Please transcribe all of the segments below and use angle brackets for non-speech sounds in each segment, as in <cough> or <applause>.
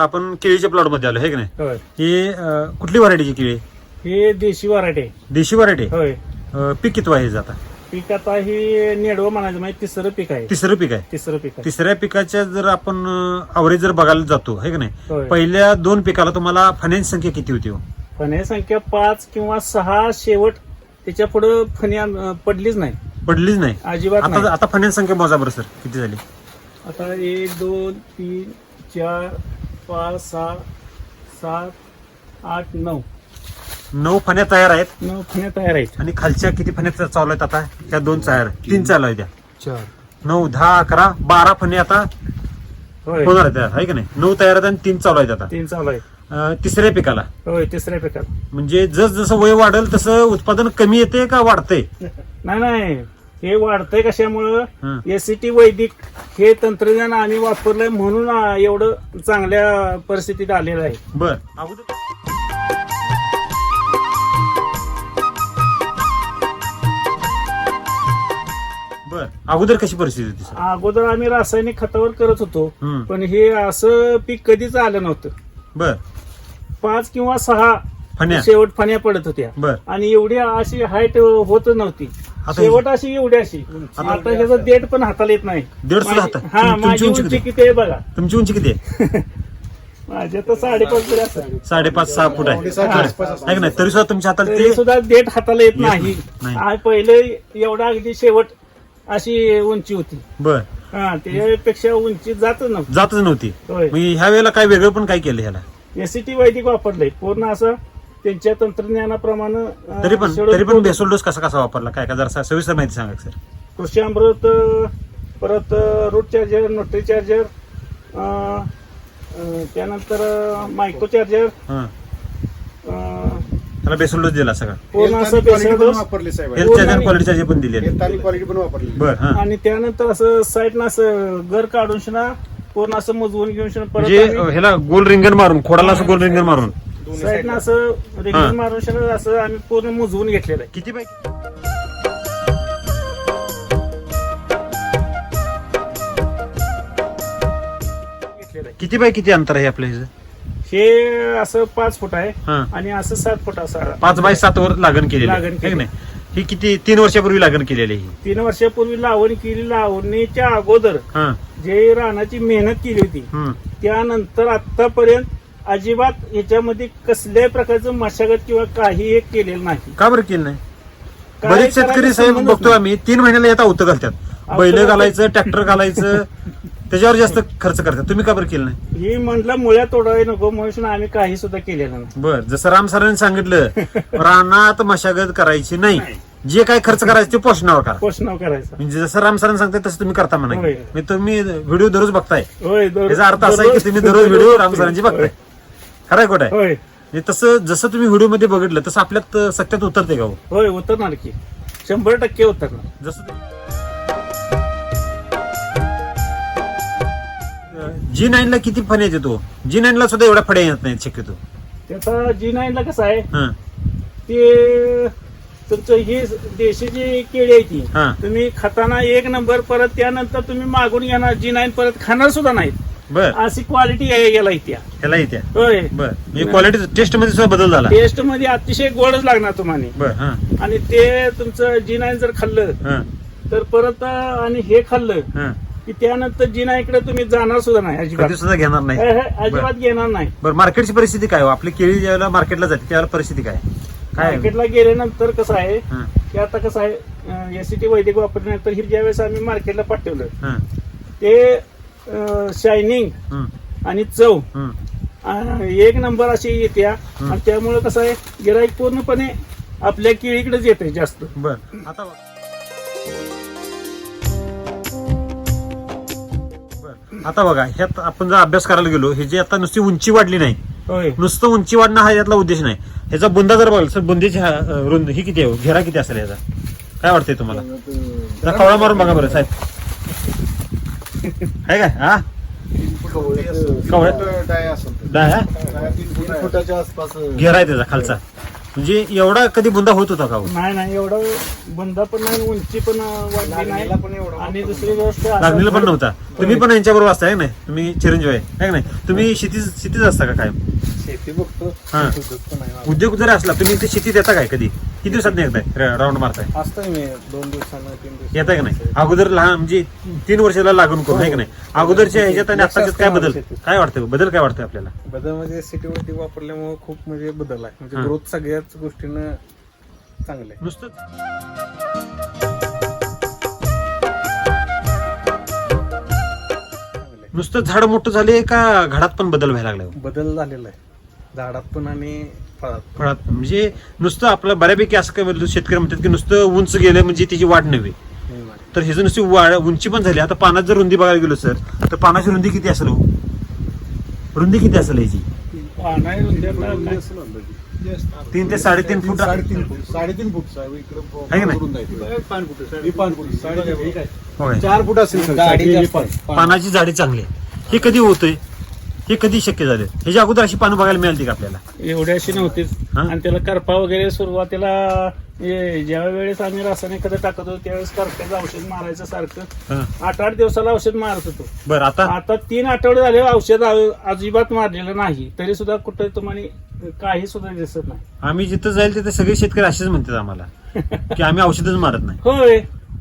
आता आपण केळीच्या प्लॉटमध्ये आलो हे की नाही? होय. ही अं, कुठली व्हरायटीची केळी? आहे? हे देशी वराटे देशी व्हरायटी होय. पीक किती आहे आता? पीक आता ही नेडवं म्हणायचं म्हणजे तिसरं पीक आहे. तिसरं पीक आहे? तिसरं पीक आहे. तिसऱ्या पिकाच्या जर आपण अवरेज जर बघायला जातो हे की नाही? होय. पहिल्या दोन पिकाला तुम्हाला फण्यांची संख्या किती होती हो? फण्या संख्या पाच किंवा सहा शेवट त्याच्या पुढे फण्या अं, पडलीच नाही. पडलीच नाही? अजिबात नाही. आता आता फण्यांची संख्या मोजा बरं सर. किती झाली? आता एक दोन तीन चार पाच सहा सात आठ नऊ. नऊ फण्या तयार आहेत. नऊ फण्या तयार आहेत. आणि खालच्या किती फण्या चालू आहेत आता? त्या दोन तयार तीन चालू आहेत त्या. चार. नऊ दहा अकरा बारा फणे आता होय. होणार आहेत आहे की नाही? नऊ तयार आहेत आणि तीन चालू आहेत आता. तीन चालू आहे अं, तिसऱ्या पिकाला. होय तिसऱ्या पिकात म्हणजे जस जसं वय वाढेल तसं उत्पादन कमी येते का वाढते? <laughs> नाही नाही. हे वाढतंय कशामुळं? हं. एसीटी वैदिक हे तंत्रज्ञान आम्ही वापरलंय म्हणून आ, एवढं चांगल्या परिस्थितीत आलेलं आहे. बर. अगोदर बर. अगोदर कशी परिस्थिती होती सर? अगोदर आम्ही रासायनिक खतावर करत होतो. पण हे असं पीक कधीच आलं नव्हतं. बर. पाच किंवा सहा फण्या. शेवट फण्या पडत होत्या. बर. आणि एवढी अशी हाईट होत नव्हती. आता शेवट अशी एवढी अशी. आता ह्याचं देठ पण हाताला येत नाही. दीड सुद्धा माझी- हाता- हा तुम- तुमची माझी उंची उंची किती? आहे बघा. <laughs> तुमची उंची किती आहे? माझ्या तर साडेपाच तरी असेल साडेपाच सहा फूट आहे. आहे का नाही? तरी सुद्धा तुमच्या हाताला तरी ते सुद्धा देठ हाताला येत येत नाही. नाही. आ, पहिले एवढा अगदी शेवट अशी उंची होती. बर. हा त्यापेक्षा उंची जातच नव्हती. जातच नव्हती. होय. मग ह्या वेळेला काय वेगळं पण काय केलं ह्याला? एसीटी वैदिक वापरलंय. पूर्ण असं त्यांच्या तंत्रज्ञानाप्रमाणे अं, तरी पण शेड्यूल तरी पण बेसोल डोस कसा कसा वापरला? काय का जरा सविस्तर माहिती सांगा सर. कृषी अमृत अं, परत रूट चार्जर न्यूट्री चार्जर अं, अं, त्यानंतर मायक्रो चार्जर हा. अं, त्याला बेसोल डोस दिला सगळा. पूर्ण असं पण डोस वापरली साहेब. हेल्थ चार्जर आणि क्वालिटी चार्जर पण दिले हेल्थ आणि क्वालिटी पण वापरली. बर हा. आणि त्यानंतर असं साईडनं असं घर काढून शिना पूर्ण असं मजवून घेऊन शिना परत म्हणजे आम्ही- ह्याला गोल रिंगण मारून खोडाला असं गोल रिंगण मारून. साईडनं. असं. रेग्युलर मारून शिना असं आम्ही पूर्ण मुजवून घेतलेलं आहे किती बाय घेतलेलं आहे. किती बाय किती अंतर आहे आपल्या ह्याचं हे असं पाच फूट आहे हा आणि असं सात फूट असं पाच बाय सात वर लागण केलेली आहे. लागण है की केली. नाही ही किती तीन वर्षापूर्वी लागण केलेली आहे ही तीन वर्षापूर्वी लावण केली लावणीच्या अगोदर हा जे रानाची मेहनत केली होती हम्म. त्यानंतर आतापर्यंत अजिबात याच्यामध्ये कसल्याही प्रकारचं मशागत किंवा काही एक केलेलं नाही. का बरं केलं नाही? काय बरेच शेतकरी साहेब संबंधच बघतो आम्ही तीन महिन्याला येता उत घालतात. बैल घालायचं ट्रॅक्टर घालायचं त्याच्यावर जास्त खर्च करतात. तुम्ही का बरं केलं नाही? ही म्हटलं मुळ्या तोडावी नको म्हणून आम्ही काही सुद्धा केलेलं नाही. बर जसं राम सरांनी सांगितलं <laughs> रानात मशागत करायची नाही. जे काय खर्च करायचं ते पोषणावर करा. पोषणाव करायचा. म्हणजे जसं राम सरांनी सांगताय तसं तुम्ही करता म्हणा. होय. मी तुम्ही व्हिडिओ दररोज बघताय. होय दर- याचा अर्थ असा आहे की तुम्ही दररोज व्हिडिओ राम सरांची बघताय. खरंय खोट आहे. होय. म्हणजे तसं जसं तुम्ही व्हिडिओमध्ये बघितलं तसं आपल्यात सत्यात उतरते का हो? होय उतरणार की. शंभर टक्के उतरणार. जसं ते- जी नाईन ला किती फण्या येतो जी नाईन ला सुद्धा एवढ्या फड्या येत नाहीत शक्यतो. त्याचा जी नाईनला कसं आहे? हा. ते तुमचं ही देशी जी केळी आहे ती हा. तुम्ही खाताना एक नंबर परत त्यानंतर तुम्ही मागून घेणार जी नाईन परत खाणार सुद्धा नाहीत. बर. अशी क्वालिटी आहे याला इथे ह्याला होय. बर. म्हणजे क्वालिटी टेस्टमध्ये सुद्धा बदल झाला. टेस्टमध्ये अतिशय गोडच लागणार तुम्हाला. बर हा. आणि ते तुमचं जी नाईन जर खाल्लं हा. तर परत आणि हे खाल्लं हा. की त्यानंतर जिना इकडे तुम्ही जाणार सुद्धा नाही अजिबात. सुद्धा घेणार नाही. हे- हे अजिबात घेणार नाही. बरं मार्केटची परिस्थिती काय हो? आपली केळी ज्यावेळेला मार्केटला जाते त्यावेळेला परिस्थिती काय? मार्केटला गेल्यानंतर कसं आहे हा, की आता कसं आहे एसीटी वैदिक वापरल्यानंतर ही ज्या वेळेस आम्ही मार्केटला पाठवलं हा, ते शायनिंग हम्म, आणि चव. हम्म. एक नंबर अशी येते आणि त्यामुळे कसं आहे गिराईक पूर्णपणे आपल्या केळीकडेच येते जास्त. बर. आता बघ. बर. आता बघा ह्यात आपण जर अभ्यास करायला गेलो हे जे आता नुसती उंची वाढली नाही होय. नुसतं उंची वाढणं हा यातला उद्देश नाही. ह्याचा बुंदा जर बघाल तर बुंदीची हा, अं, रुंद ही किती आहे? घेरा किती असेल याचा काय वाटतंय तुम्हाला? जरा कवळा मारून बघा बरं साहेब. आहे काय हा? हा? फुटाच्या आसपास घेरा आहे त्याचा खालचा. म्हणजे एवढा कधी बुंदा होत होता का हो? नाही नाही एवढं बंदा पण नाही उंची पण वाढली नाही. आणि दुसरी गोष्ट लागलेला पण नव्हता. तुम्ही पण यांच्याबरोबर असताय नाही? तुम्ही चिरंजीव आहे है का नाही? तुम्ही शेती शेतीच असता का काय शेती बघतो. हा. उद्योग आहे जरी असला तुम्ही इथे शेतीत येता काय कधी? किती दिवसात एकदा राऊंड मारताय. असतोय मी दोन दिवसानं तीन दिवस येताय का नाही? अगोदर लहान म्हणजे तीन वर्षाला लागून करून आहे का नाही? अगोदरच्या ह्याच्यात आणि आताच्यात काय बदल? काय वाटतं बदल काय वाटतं आपल्याला? बदल म्हणजे सिटी वरती वापरल्यामुळे खूप म्हणजे बदल आहे. म्हणजे हा. ग्रोथ सगळ्याच गोष्टीनं चांगलं आहे. नुसतं चांगलं आहे. नुसतं झाड मोठं झाले का घडात पण बदल व्हायला लागला बदल झालेला आहे. झाडात पण आणि फळात. म्हणजे नुसतं आपलं बऱ्यापैकी असं काय बोलतो शेतकरी म्हणतात की नुसतं उंच गेलं म्हणजे त्याची वाढ नव्हे. तर ह्याची नुसती वाढ उंची पण झाली. आता पानात जर रुंदी बघायला गेलो सर तर पानाची रुंदी किती असेल हो? रुंदी किती असेल याची तीन ते साडेतीन फूट साडेतीन फूट. साडेतीन फुट आहे. चार फूट असेल हे. पानाची जाडी चांगली आहे हे कधी होतंय? हे कधी शक्य झालं. ह्याच्या अगोदर अशी पानं बघायला मिळाली का आपल्याला? एवढ्याशी नव्हतीच. हा? आणि त्याला करपा वगैरे सुरुवातीला हे ज्या वेळेस आम्ही रासायनिक खतं टाकत होतो त्यावेळेस करप्याचं औषध मारायचं सारखं. हं. आठ आठ दिवसाला औषध मारत होतो. बरं आता? आता तीन आठवडे झाले औषध अजिबात मारलेलं नाही. तरी सुद्धा कुठे तुम्हाला काही सुद्धा दिसत नाही. आम्ही जिथं जाईल तिथे सगळे शेतकरी असेच म्हणतात आम्हाला <laughs> की आम्ही औषधच मारत नाही. होय.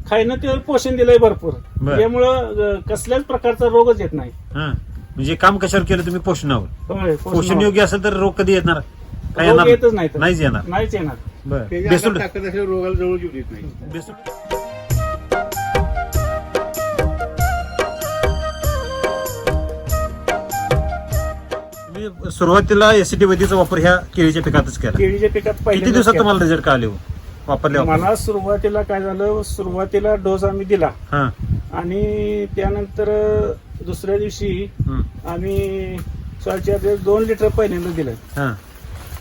खायनं ते पोषण दिलंय भरपूर. बरं. त्यामुळं अं, कसल्याच प्रकारचा रोगच येत नाही. हा. म्हणजे काम कशावर केलं तुम्ही? पोषणावर. होय पोषण योग्य असेल तर रोग कधी येणार? काय रोग येणार येतच नाही तर. नाहीच येणार. नाहीच येणार. बरं. ते जे बेसूड आपण टाकत असलेल्या रोगाला जवळ देत नाही. बेसूड तुम्ही सुरुवातीला एसीटी वैदीचा वापर ह्या केळीच्या पिकातच केला. केळीच्या पिकात किती दिवसात केला. तुम्हाला रिझल्ट कळाले हो? वापरले मला सुरुवातीला काय झालं सुरुवातीला डोस आम्ही दिला. हा. आणि त्यानंतर दुसऱ्या दिवशी आम्ही ते दोन लिटर पहिल्यांदा दिलं. हा.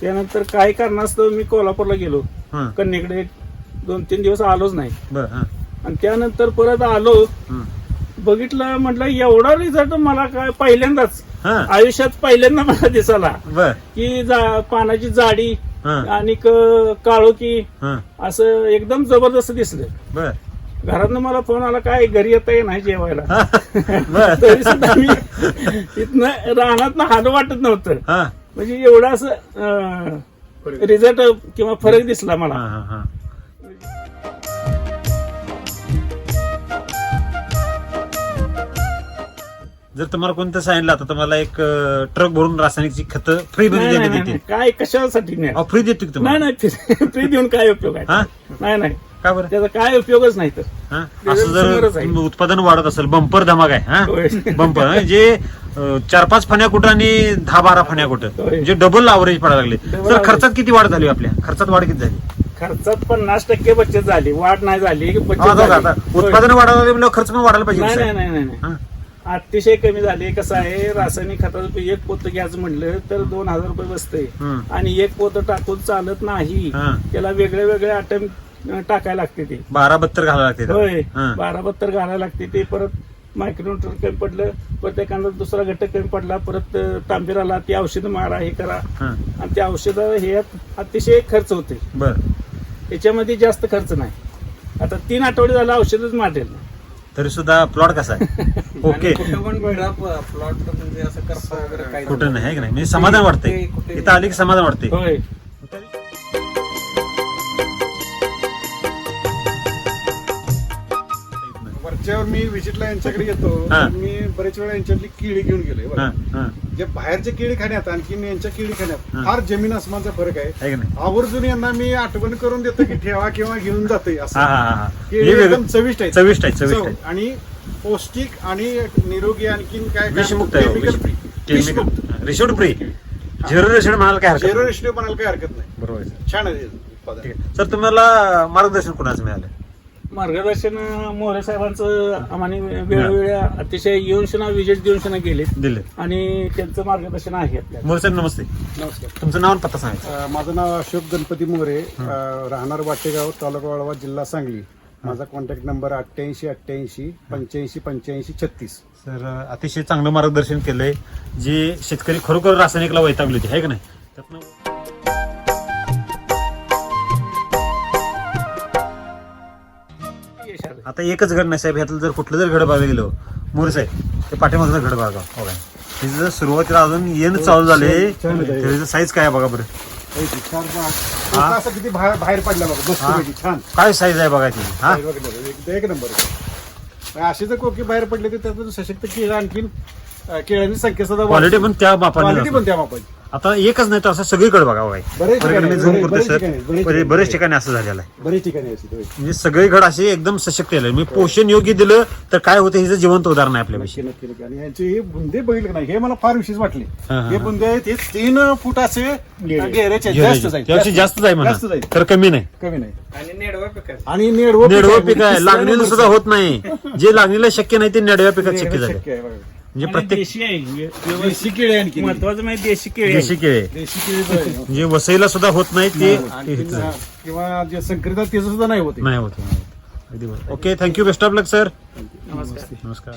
त्यानंतर काही कारणास्तव मी कोल्हापूरला गेलो. हा. कन्येकडे दोन तीन दिवस आलोच नाही. बर हा. आणि त्यानंतर परत आलो. बघितलं म्हटलं एवढा रिझल्ट मला काय पहिल्यांदाच हा. आयुष्यात पहिल्यांदा मला दिसाला. बर. की जा- पानाची जाडी हा. आणि क- काळोखी हा. असं एकदम जबरदस्त दिसलं. बर. घरातनं मला फोन आला काय घरी येता येईल नाही जेवायला? <laughs> तरी सुद्धा मी इथनं रानात हाल वाटत नव्हतं. हा. म्हणजे एवढा असं रिझल्ट किंवा फरक दिसला मला. हा हा हा. जर तुम्हाला कोणतं सांगितलं आता तुम्हाला एक ट्रक भरून रासायनिकची खतं फ्री येते काय कशासाठी नाही फ्री देतो की नाही फ्री देऊन काय उपयोग हा? आहे नाही नाही. का बरं त्याचा काय उपयोगच नाही तर हा? असं जर आहे. उत्पादन वाढत असेल बंपर धमाक आहे हा. बंपर जे अं, चार पाच फण्या कुठं आणि दहा बारा फण्या कुठं. म्हणजे डबल अवरेज पडायला लागले Double तर average. खर्चात किती वाढ झाली आपल्या खर्चात वाढ किती झाली खर्चात पन्नास टक्के बचत झाली वाढ नाही झाली बचत हा, झाली. होय. उत्पादन वाढायला लागले खर्च पण वाढायला पाहिजे नाही नाही साहेब. नाही नाही नाही. हा, अतिशय कमी झाले कसं आहे रासायनिक खताचं एक पोत घ्यायचं म्हणलं तर दोन हजार रुपये बसते हम्म. आणि एक पोत टाकून चालत नाही हा. त्याला वेगळे वेगळे आयटम टाकायला लागते ते. बारा बत्तर घालायला लागते. होय हा. बारा बत्तर घालायला लागते ते परत मायक्रोन्यूट्रन कमी पडलं परत एखादा दुसरा घटक कमी पडला परत तांबेराला ती औषध मारा हे करा. हा, आणि त्या औषधं हे अतिशय खर्च होते. बर. याच्यामध्ये जास्त खर्च नाही. आता तीन आठवडे झाला औषधच मारेल. तरी सुद्धा प्लॉट कसा आहे? <laughs> ओके. कुठं पण प्लॉट म्हणजे असं करपा वगैरे काही कुठं नाही की नाही? म्हणजे समाधान वाटतंय. कुठे- इथं आले की समाधान वाटते होय. वरच्यावर मी व्हिजिटला यांच्याकडे येतो हा. मी बरेच वेळा यांच्यातली केळी घेऊन गेलोय हा. जे बाहेरच्या केळी खाण्यात आणखी यांच्या केळी खाण्यात हा. फार जमीन आसमानचा फरक आहे. आहे की नाही? आवर्जून यांना मी आठवण करून देतो की ठेवा किंवा घेऊन जातोय हा असं. हा हा हा केळी हे वेगळं- एकदम चविष्ट आहे चविष्ट आहे चविष्ट आहे आणि पौष्टिक आणि निरोगी आणखीन काय विषमुक्त आहे केमिकल फ्री विषमुक्त. रिशोड फ्री झिरो रेशड म्हणाल काय हरकत झिरो नाही. रेशनिओ बनायला काही हरकत नाही. बरोबर आहे सर. छान आहे हे उत्पादन. ठीक आहे. सर तुम्हाला मार्गदर्शन कोणाचं मिळालं मार्गदर्शन मोरे साहेबांचं आम्हाला वेळोवेळी अतिशय येऊन शना विजिट देऊन शना गेले दिले आणि त्यांचं मार्गदर्शन आहे आपल्याला. मोरे साहेब नमस्ते. नमस्कार. तुमचं नाव आणि पत्ता अ, माझं नाव अशोक गणपती मोरे. अ, राहणार वाटेगाव तालुका वाळवा जिल्हा सांगली. माझा कॉन्टॅक्ट नंबर अठ्ठ्याऐंशी अठ्ठ्याऐंशी पंच्याऐंशी पंच्याऐंशी छत्तीस. सर अतिशय चांगलं मार्गदर्शन केलंय. जे शेतकरी खरोखर रासायनिकला वैतागले होते आहे का नाही? त्यातनं आता एकच घड नाही साहेब ह्यातलं जर कुठलं जर घड बघायला गेलो मोर साहेब ते पाठीमागचं घड बघा हो हे जर सुरुवातीला अजून येणं चालू झाले. त्याचं साईज काय आहे बघा बरं हे बघा. असं किती बाहेर बाहेर पडला बघा हा. छान काय साईज आहे बघा ती हा बघा, बघा. एक- एक नंबर आहे. असे जर कोकी बाहेर पडले तर त्यातून सशक्त केळं आणखीन अं, केळ्यांची संख्या सुद्धा क्वालिटी पण त्या मापाने क्वालिटी. पण त्या मापाची आता एकच नाही तर असं सगळीकडे बघा बघा बरेच ठिकाणी, झूम करतो बरेच सर ठिकाणी, बरेच ठिकाणी. बरेच ठिकाणी असं झालेलं आहे. बरेच ठिकाणी अशी होय. म्हणजे सगळी घड असे एकदम सशक्त केलं मी पोषण योग्य दिलं तर काय होतं हिचं जिवंत उदाहरण आहे आपल्यापाशी. नक्की नक्की. आणि यांचे हे बुंदे बघितले नाही हे मला फार विशेष वाटले. हा, हा. हे बुंदे आहेत, हे तीन फूट असे घेऱ्याचे जास्त जाईल त्याची जास्त. जाईल जास्त म्हणा जाईल. तर कमी नाही. कमी नाही. आणि नेडवा पिकायचं आणि नेडवं नेडवं पीक आहे. लागणीला सुद्धा होत नाही. जे लागणीला शक्य नाही ते नेडव्या पिकात शक्य झालं. शक्य आहे बघा. म्हणजे प्रत्येक देशी आहे देशी केळी आणखी महत्वाचं म्हणजे देशी केळी देशी आहे. केळे. देशी केळी जो आहे, म्हणजे वसईला सुद्धा होत नाही ते किंवा जे संकरित आहे त्याचं सुद्धा नाही होते नाही होत. Okay thank you best of luck sir नमस्कार. नमस्कार.